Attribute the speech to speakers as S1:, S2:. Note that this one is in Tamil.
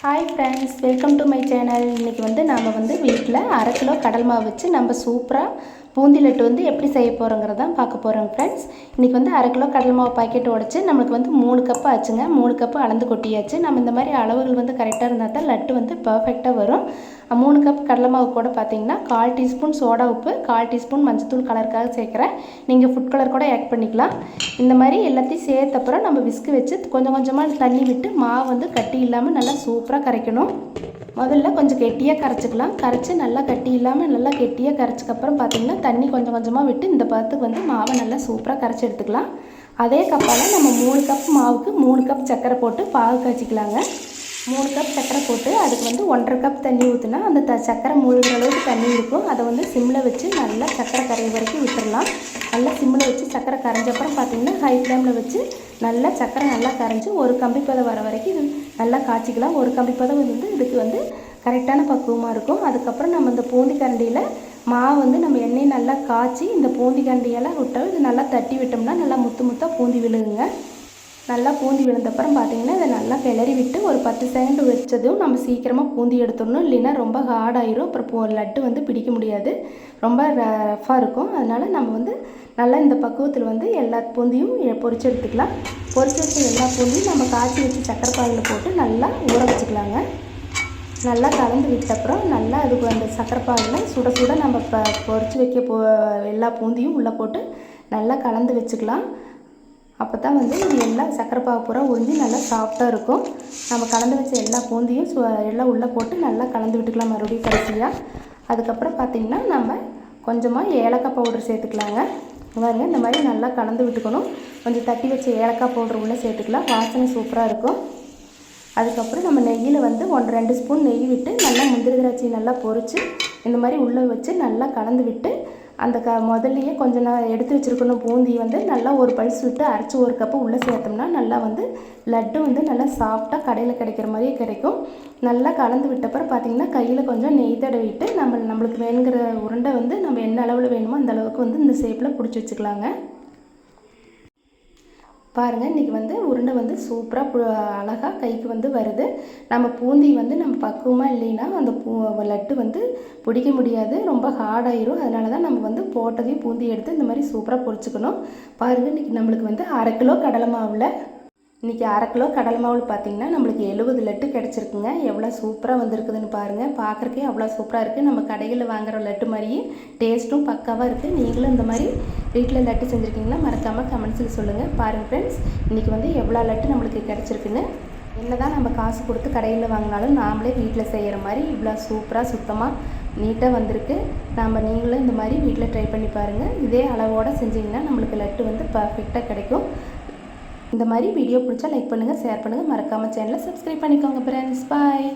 S1: Hi friends welcome to my channel இன்றைக்கி வந்து நாம் வந்து வீட்டில் அரை கிலோ கடல் மாவு வச்சு நம்ம சூப்பராக பூந்தி லட்டு வந்து எப்படி செய்ய போகிறோங்கிறதான் பார்க்க போகிறோம் ஃப்ரெண்ட்ஸ் இன்றைக்கி வந்து அரை கிலோ கடல் மாவு பாக்கெட் உடச்சி நம்மளுக்கு வந்து மூணு கப்பு ஆச்சுங்க. மூணு கப்பு அளந்து கொட்டியாச்சு. நம்ம இந்த மாதிரி அளவுகள் வந்து கரெக்டாக இருந்தால் தான் லட்டு வந்து பர்ஃபெக்டாக வரும். மூணு கப் கடலை மாவு கூட பார்த்தீங்கன்னா கால் டீஸ்பூன் சோடா உப்பு கால் டீஸ்பூன் மஞ்சத்தூள் கலருக்காக சேர்க்குறேன். நீங்கள் ஃபுட் கலர் கூட ஆட் பண்ணிக்கலாம். இந்த மாதிரி எல்லாத்தையும் சேர்த்த அப்புறம் நம்ம விஸ்கு வச்சு கொஞ்சம் கொஞ்சமாக தண்ணி விட்டு மாவு வந்து கட்டி இல்லாமல் நல்லா சூப்பராக கரைக்கணும். முதல்ல கொஞ்சம் கெட்டியாக கரைச்சிக்கலாம். கரைச்சி நல்லா கட்டி இல்லாமல் நல்லா கெட்டியாக கரைச்சிக்கப்புறம் பார்த்தீங்கன்னா தண்ணி கொஞ்சம் கொஞ்சமாக விட்டு இந்த பதத்துக்கு வந்து மாவை நல்லா சூப்பராக கரைச்சி எடுத்துக்கலாம். அதே கப்பால் நம்ம மூணு கப் மாவுக்கு மூணு கப் சர்க்கரை போட்டு பாகு காய்ச்சிக்கலாங்க. மூணு கப் சர்க்கரை போட்டு அதுக்கு வந்து ஒன்றரை கப் தண்ணி ஊற்றினா அந்த த சர்க்கரை மூழ்கிற அளவுக்கு தண்ணி இருக்கும். அதை வந்து சிம்மில் வச்சு நல்லா சர்க்கரை கரைய வரைக்கும் விட்டுடலாம் நல்லா சிம்மில் வச்சு சர்க்கரை கரைஞ்சப்பறம் பார்த்திங்கன்னா ஹை ஃப்ளேமில் வச்சு நல்லா சர்க்கரை நல்லா கரைஞ்சி ஒரு கம்பி பதம் வர வரைக்கும் இது நல்லா காய்ச்சிக்கலாம். ஒரு கம்பி பதம் வந்து இதுக்கு வந்து கரெக்டான பக்குவமாக இருக்கும். அதுக்கப்புறம் நம்ம இந்த பூந்தி கரண்டியில் மாவு வந்து நம்ம எண்ணெய் நல்லா காய்ச்சி இந்த பூந்தி கரண்டியெல்லாம் விட்டோம் இது நல்லா தட்டி விட்டோம்னா நல்லா முத்து முத்தாக பூந்தி விழுகுங்க. நல்லா பூந்தி விழுந்தப்புறம் பார்த்தீங்கன்னா இதை நல்லா கிளறி விட்டு ஒரு பத்து செகண்ட் வச்சதும் நம்ம சீக்கிரமாக பூந்தி எடுத்துடணும். இல்லைன்னா ரொம்ப ஹார்டாயிரும் அப்புறம் பூ லட்டு வந்து பிடிக்க முடியாது. ரொம்ப ரஃப்பாக இருக்கும். அதனால் நம்ம வந்து நல்லா இந்த பக்குவத்தில் வந்து எல்லா பூந்தியும் பொறிச்சு எடுத்துக்கலாம். பொரிச்சு வச்ச எல்லா பூந்தியும் நம்ம காய்ச்சி வச்சு சக்கரை பாலில் போட்டு நல்லா ஊற வச்சுக்கலாங்க. நல்லா கலந்து விட்டப்புறம் நல்லா அதுக்கு அந்த சக்கரை பாகில் சுட சுட நம்ம இப்போ பொறிச்சு வைக்க போ எல்லா பூந்தியும் உள்ளே போட்டு நல்லா கலந்து வச்சுக்கலாம். அப்போ தான் வந்து இது எல்லாம் சக்கரை பாகு பூரா உறிஞ்சி நல்லா சாஃப்டாக இருக்கும். நம்ம கலந்து வச்ச எல்லா பூந்தியும் சு எல்லாம் உள்ளே போட்டு நல்லா கலந்து விட்டுக்கலாம் மறுபடியும் கடைசியாக அதுக்கப்புறம் பார்த்திங்கன்னா நம்ம கொஞ்சமாக ஏலக்காய் பவுடர் சேர்த்துக்கலாங்க. பாருங்க இந்த மாதிரி நல்லா கலந்து விட்டுக்கணும். கொஞ்சம் தட்டி வச்ச ஏலக்காய் பவுடர் உள்ளே சேர்த்துக்கலாம். வாசனை சூப்பராக இருக்கும். அதுக்கப்புறம் நம்ம நெய்யில் வந்து ஒன்று ரெண்டு ஸ்பூன் நெய் விட்டு நல்லா முந்திரி திராட்சையை நல்லா பொரித்து இந்த மாதிரி உள்ளே வச்சு நல்லா கலந்து விட்டு அந்த க முதல்லையே கொஞ்சம் நான் எடுத்து வச்சுருக்கணும். பூந்தி வந்து நல்லா ஒரு பல்ஸ் விட்டு அரைச்சி ஒரு கப்பு உள்ளே சேர்த்தோம்னா நல்லா வந்து லட்டு வந்து நல்லா சாஃப்டாக கடையில் கிடைக்கிற மாதிரியே கிடைக்கும். நல்லா கலந்து விட்டப்பறம் பார்த்திங்கன்னா கையில் கொஞ்சம் நெய் தடவிட்டு நம்ம நம்மளுக்கு வேணுங்கிற உருண்டை வந்து நம்ம என்ன அளவில் வேணுமோ அந்த அளவுக்கு வந்து இந்த ஷேப்பில் பிடிச்சி வச்சுக்கலாங்க. பாருங்கள் இன்றைக்கி வந்து உருண்டை வந்து சூப்பராக அழகாக கைக்கு வந்து வருது. நம்ம பூந்தி வந்து நம்ம பக்குவமாக இல்லைன்னா அந்த பூ லட்டு வந்து பிடிக்க முடியாது. ரொம்ப ஹார்டாயிரும் அதனால தான் நம்ம வந்து போட்டதையும் பூந்தி எடுத்து இந்த மாதிரி சூப்பராக பொரிச்சுக்கணும். பாருங்கள் இன்றைக்கி நம்மளுக்கு வந்து அரை கிலோ கடலை மாவில் இன்றைக்கி அரை கிலோ கடலை மாவு பார்த்தீங்கன்னா நம்மளுக்கு எழுபது லட்டு கிடச்சிருக்குங்க. எவ்வளோ சூப்பராக வந்திருக்குதுன்னு பாருங்கள் பார்க்குறக்கே அவ்வளோ சூப்பராக இருக்குது நம்ம கடைகளில் வாங்குகிற லட்டு மாதிரியே டேஸ்ட்டும் பக்காவாக இருக்குது நீங்களும் இந்த மாதிரி வீட்டில் லட்டு செஞ்சுருக்கீங்களா? மறக்காமல் கமெண்ட்ஸில் சொல்லுங்கள் பாருங்கள் ஃப்ரெண்ட்ஸ் இன்றைக்கி வந்து எவ்வளோ லட்டு நம்மளுக்கு கிடச்சிருக்குன்னு. என்னதான் நம்ம காசு கொடுத்து கடையில் வாங்கினாலும் நாமளே வீட்டில் செய்கிற மாதிரி இவ்வளோ சூப்பராக சுத்தமாக நீட்டாக வந்திருக்கு. நாம் நீங்களும் இந்த மாதிரி வீட்டில் ட்ரை பண்ணி பாருங்கள் இதே அளவோடு செஞ்சிங்கன்னா நம்மளுக்கு லட்டு வந்து பர்ஃபெக்டாக கிடைக்கும். இந்த மாதிரி வீடியோ பிடிச்சா லைக் பண்ணுங்கள் ஷேர் பண்ணுங்கள் மறக்காமல் சேனலை சப்ஸ்கிரைப் பண்ணிக்கோங்க ஃப்ரெண்ட்ஸ் பாய்